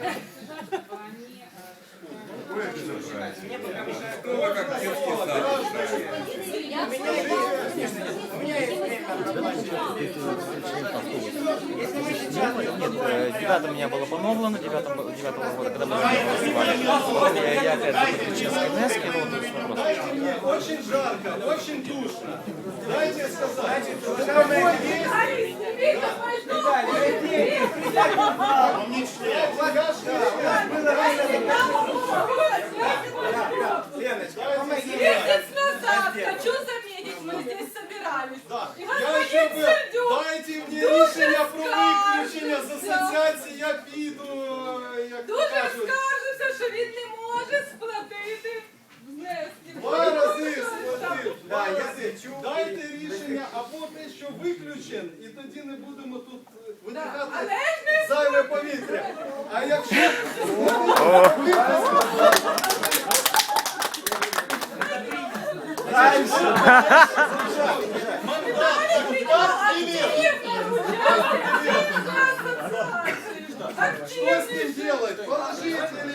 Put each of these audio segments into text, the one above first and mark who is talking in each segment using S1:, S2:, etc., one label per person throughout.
S1: Э, Девятом меня было поновлено, девятого года, когда мы. Я, я опять подключил КНС, ну, то есть вопрос.
S2: Очень жарко, очень душно. Дайте сказать, уважаемые
S3: Хочу заметить, мы здесь собирались.
S2: Дайте мені рішення про виключення з асоціації, я піду,
S3: дуже
S2: кажуть.
S3: що він не може сплатити внески.
S2: Дайте рішення або те, що виключен, і тоді не будемо тут е,
S3: Да.
S2: Зайве повітря. А якщо що з ним делать? Положите или...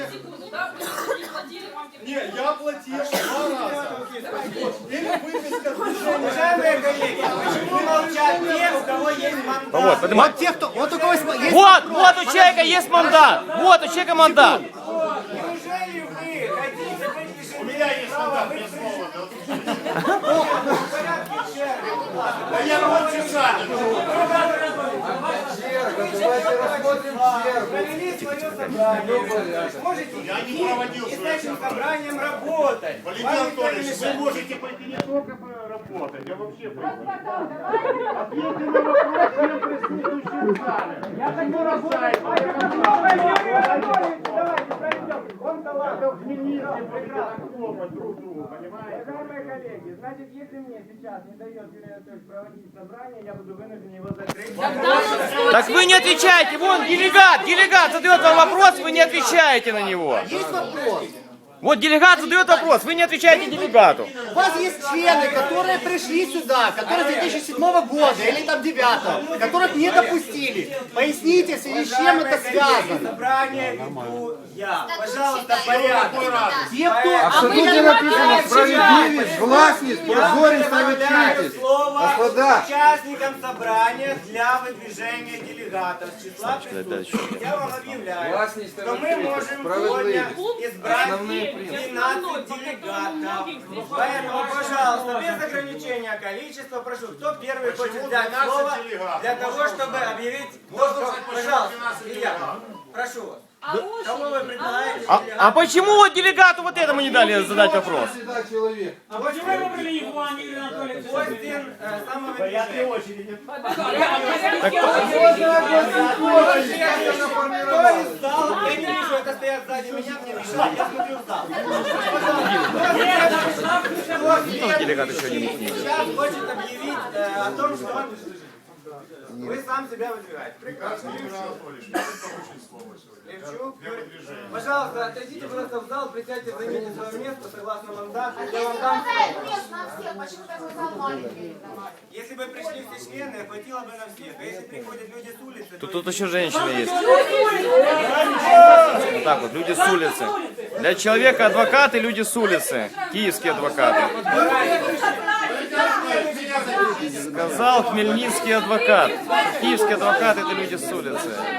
S2: Не, я платил два раза. Или выписка движения.
S4: Уважаемые коллеги, почему молчат те, у кого есть мандат?
S1: Вот.
S5: Те, кто, вот
S1: Вот, у человека есть мандат. Вот у человека мандат.
S4: Неужели вы хотите У меня есть мандат, я
S2: Да я
S4: Провели свое собрание. Сможете идти и с этим собранием работать.
S6: Валентин Анатольевич, вы можете пойти не только работать, а вообще. Ответьте на вопрос всем присутствующим в зале. Я так не
S4: Анатольевич, давайте пройдем. Он талантов.
S6: Хотят хлопать друг другу, понимаете?
S4: Уважаемые коллеги, значит, если мне сейчас не дает Юрий Анатольевич проводить собрание, я буду вынужден его закрыть.
S1: Так вы не отвечаете. Вон делегат, делегат задает вам вопрос, вы не отвечаете на него.
S5: есть вопрос.
S1: Вот делегат задает вопрос, вы не отвечаете делегату.
S5: У вас есть члены, которые пришли сюда, которые с 2007 года или там 9 которых не допустили. Поясните, в связи с чем это связано.
S4: Собрание веду я. Пожалуйста, порядок.
S5: Те, кто...
S7: А в статуте написано справедливість, власність, прозорість та відкритість.
S4: слово
S7: Господа.
S4: участникам собрания для выдвижения делегатов с числа
S1: дальше.
S4: присутствующих. Я вам объявляю,
S7: Власність та
S4: что мы
S7: відкритість,
S4: можем сегодня
S7: справедливість.
S4: избрать
S7: Основные
S4: 12 делегатов. Поэтому, пожалуйста, без ограничения количества, прошу, кто первый хочет взять
S6: 12
S4: слово
S6: делегатов?
S4: для того, чтобы объявить...
S6: Можно
S4: кто-
S6: узнать, почему
S4: Пожалуйста,
S6: 12
S4: Илья,
S6: делегатов?
S4: прошу вас. Кого вы предлагаете?
S1: А, а почему вот делегату вот этому не дали задать вопрос?
S7: Человек.
S4: А почему вы выбрали его, а не Юрий Анатольевич? Костин, э, самовыдвижение. очереди. Кто из зала? Я не вижу, это стоят сзади меня, мне мешает. Я смотрю в зал.
S1: Делегат еще не.
S4: Сейчас хочет объявить э, о том, что он... Вы сам себя выдвигаете. Прекрасно. Пожалуйста, отойдите просто в зал, присядьте, займите свое место согласно мандату. Я вам дам слово. Если бы пришли все члены, хватило бы на всех. А если приходят люди с улицы, то...
S1: Тут, тут еще женщины есть. Вот так вот, люди с улицы. Для человека адвокаты, люди с улицы. Киевские адвокаты. Сказал хмельницкий адвокат. Киевский адвокат это люди с улицы.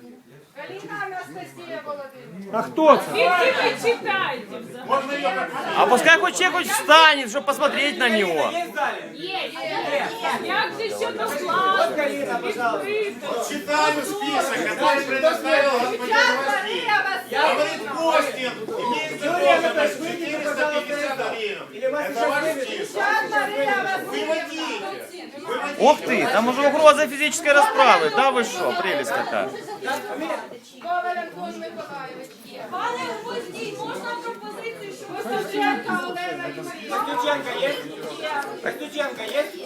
S1: А кто это?
S6: Ее как
S1: А пускай хоть человек хоть встанет, чтобы посмотреть на него.
S4: В?
S3: Як же ще до.
S6: Читаю список, который предоставил господин Василий.
S4: Я
S6: Говорит Костин, имеется
S4: Юрий Анатольевич, пожалуйста,
S6: 450
S4: из
S6: гривен.
S4: Или вас
S6: Это
S4: сейчас
S6: ваш
S4: выведут?
S6: список.
S3: Сейчас Мария
S6: Выводите. Выводите.
S1: Ух ты, там уже угроза физической расправы. Да вы что, прелесть какая.
S3: Коваль Антон Миколаївич є. Пане Гвоздій, можна пропозицію, що ви Савченка Олена і Марія?
S4: Стученко есть? Стученко есть?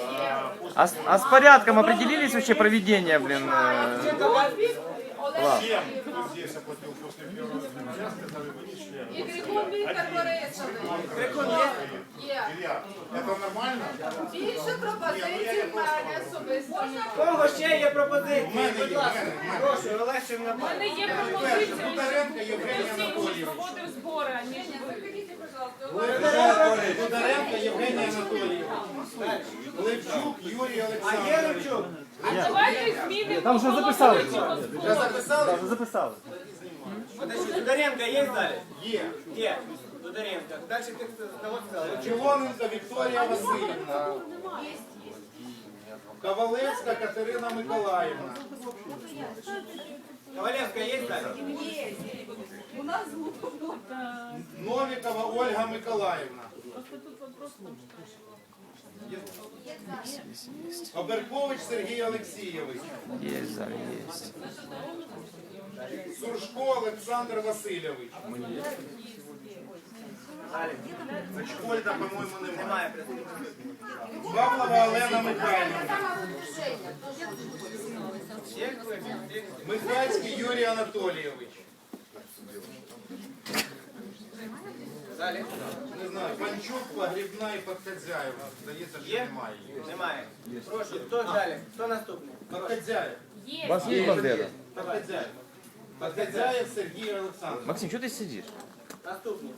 S1: А, с- а с порядком определились вообще проведения, блин? э,
S3: Олена
S6: Всем, кто здесь оплатил после первого дня, сказали, вы не члены.
S3: І
S4: гріхом вітер
S3: поречений.
S6: Ілля, це нормально?
S3: Більше пропозицій в мене особисто.
S4: У кого ще є пропозиції? У мене є, прошу, Олег
S3: на
S4: У
S3: мене є пропозиція.
S6: Бондаренко
S3: Євгенія
S6: Анатолійович.
S3: проводив збори,
S6: Євгенія Анатолійовна. Левчук Юрій
S4: А є Левчук?
S3: А давайте змінимо. Там вже записали.
S6: Вже записали? Записали.
S4: Подожди, Тодоренко есть дали? зале? Где? Тодоренко. Дальше ты кого сказал?
S6: Васильевна. Есть, есть. Ковалевська Катерина Миколаевна.
S4: Ковалевская есть в? Есть.
S3: У нас звук.
S6: Новикова Ольга Миколаевна. Оберкович Сергій Олексійович.
S1: Есть в зале, есть.
S6: Суршко Олександр Васильович. Ольда, по-моєму, немає.
S4: Немає представників.
S6: Павлова Олена Михайлівна.
S4: Є хтось? Є?
S6: Михайлський Юрій Анатолійович.
S4: В залі?
S6: Не знаю, Панчук, Погрібна і Подхазяєва. Здається, що
S4: Є?
S6: немає.
S4: Немає. Прошу, хто далі? Хто наступний?
S6: Подхазяєв.
S1: У вас есть Бандера?
S6: Подхазяєв. Подхазяєв Сергій Олександрович.
S1: Максим, что ты сидишь?
S4: Наступний.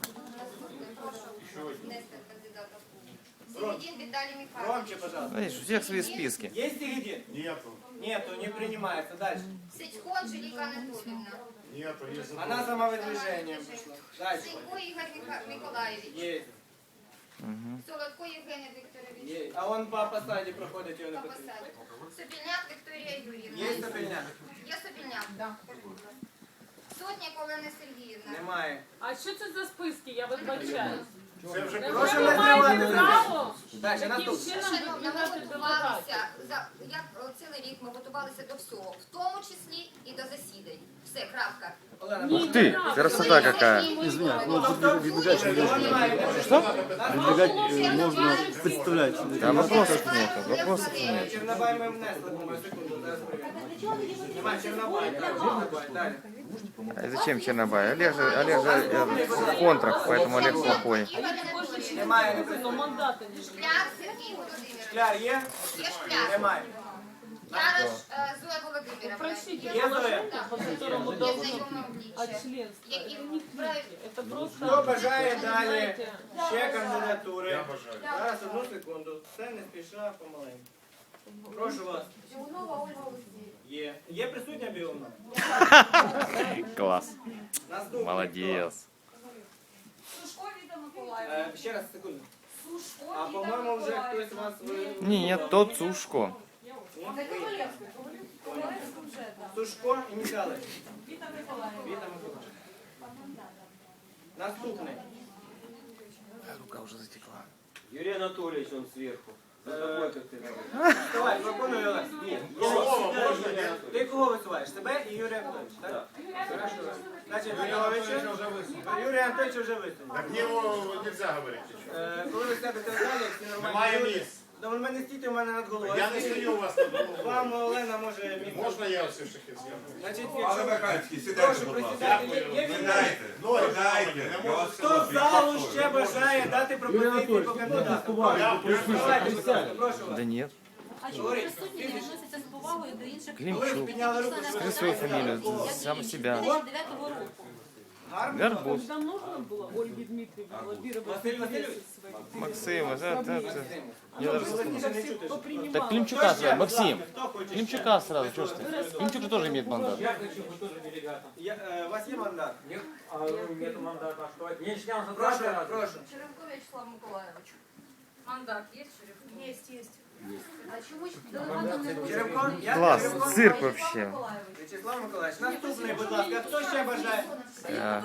S8: Середин Виталий Михайлович.
S4: Громче, пожалуйста.
S1: Видишь, у всех свои списки.
S4: Есть Сигидин?
S6: Нету.
S4: Нету, не принимается. Дальше.
S8: Сидько Анжелика Анатольевна.
S6: Нету, есть
S4: Она самовыдвижением пришла. Дальше.
S8: Сидько Игорь Миха- Миколаевич.
S4: Есть.
S8: Солодко Евгений Викторович.
S4: Есть. А он по посаде проходит, его не
S8: По
S4: потрібно.
S8: посаді. Собільняк Вікторія Юрівна.
S4: Є Сопільняк?
S8: Є Собільняк? Сотник Олена Сергіївна.
S4: Немає.
S3: А що це за списки? Я вибачаю.
S6: Це вже
S4: Прошу
S3: Ви
S4: не
S3: маєте
S4: зривати.
S3: право
S4: Дальше,
S3: таким
S4: наступний.
S3: чином
S8: Шановна, ми
S3: відмінати делегацію.
S8: готувалися, за, як о, цілий рік ми готувалися до всього, в тому числі і до засідань. Все, крапка.
S4: Олена,
S3: Ні,
S1: Ух ты,
S3: не треба.
S1: красота какая.
S8: Извиняюсь,
S4: його немає.
S8: можно
S5: представлять.
S1: Да, вопросов нет, вопросов нет.
S4: Чернобай ми внесли, по-моєму, секунду. Зараз перевіримо. Немає Чернобай. Так, Чернобай. Далі.
S1: А зачем Чернобай? Олег же, Олег же э, в контрах, поэтому Олег плохой.
S4: Немає. не
S3: Ну,
S4: присутній.
S3: мандати не ж.
S8: Шкляр Сергій Володимирович.
S4: Шкляр є?
S8: Є шкляр.
S4: Немає.
S8: Ярош е, Зоя Володимировна.
S3: Прочтите
S8: Є
S3: положение, по которому
S8: Є
S3: должно
S8: знайоме
S3: о
S8: обличчя.
S3: членстве.
S8: Які
S3: Это не книги, это просто...
S4: Хто бажає далі
S3: знаєте,
S4: ще кандидатури? Зараз одну секунду. Все не спіша, помаленьку. Прошу вас.
S8: Білунова Ольга Олексіївна.
S4: Є. Є присутня Біона?
S1: Класс.
S4: Наступний.
S1: Молодец.
S3: Сушко Віта Миколаївна.
S4: Е, Ще раз секунду.
S3: Сушко
S4: А
S3: Віта
S4: по-моєму вже
S3: Миколаївна.
S4: хтось вас ви...
S1: Нет, тот Сушко.
S4: Сушко і Михайлович.
S3: Віта Миколаївна.
S4: Віта Миколаївич. Наступний.
S1: Рука уже затекла.
S9: Юрий Анатольевич, он сверху.
S4: Е, Вставай, закону Олег. Ні.
S6: Е,
S4: ти кого висуваєш? Себе і Юрія Антоновича, так? Значить,
S6: Юрій Антоновича
S4: Юрій Антонович вже висунув.
S6: Так йому нельзя говорити.
S4: Е, коли ви себе далі, всі нормально.
S6: Немає місць.
S4: то ви мене стійте у мене над головою.
S6: Я не стою у вас на голову.
S4: Вам Олена може місце.
S6: Можна я все ж таки з'явлю?
S4: Значить,
S10: Пане
S4: якщо...
S10: Михайлівський, сідайте,
S4: Прошу
S10: будь ласка.
S4: присідати. Є- Є
S10: Сідайте,
S6: Ноги
S10: сідайте.
S6: не
S10: Я
S6: можу
S10: вас
S4: Хто в залу ще бажає дати пропозиції по кандидатам? Давайте, будь ласка, прошу вас.
S1: Да нет.
S8: А чому присутні не відносяться з повагою до інших
S4: Коли ви
S1: Климчук.
S4: підняли руку,
S1: Скажи свою фамилию, сам себя.
S8: 2009 року?
S4: гарно.
S1: Гарбуз.
S3: Когда нужно было Ольге Дмитриевне лоббировать
S4: Василь Васильович?
S3: интересы своих
S1: Максим, это, это, это. Я даже
S4: Голосніше не чути.
S3: попринимала.
S1: Так Климчука сразу, Максим.
S4: Хто хоче?
S1: Климчука сразу, что ж ты? Климчук же тоже имеет мандат.
S9: Я хочу быть тоже делегатом.
S4: Я, е, У вас є мандат?
S9: Нет, а, нет мандата. а Что? Не член
S4: Прошу,
S9: Создателя.
S4: прошу.
S8: Черенко Вячеслав Миколаївич. Мандат є Черенко? Є, є.
S1: Класс, цирк вообще.
S4: Вячеслав Миколаївич, наступний, будь ласка, хто ще бажає?
S1: Э,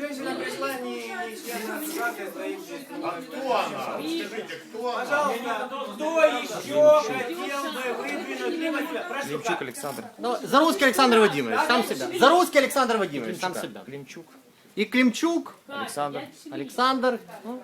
S4: Женщина пришла не, не член ассоциации своим
S6: Кто она? Скажите, кто она?
S4: Пожалуйста, кто еще хотел бы выдвинуть либо себя? Прошу,
S1: Климчук? Александр.
S5: Ну, Зарусский Александр Владимирович, сам себя. Зарусский Александр Владимирович, сам себя.
S1: Климчук
S5: И Климчук
S1: Александр.
S5: Александр. ну,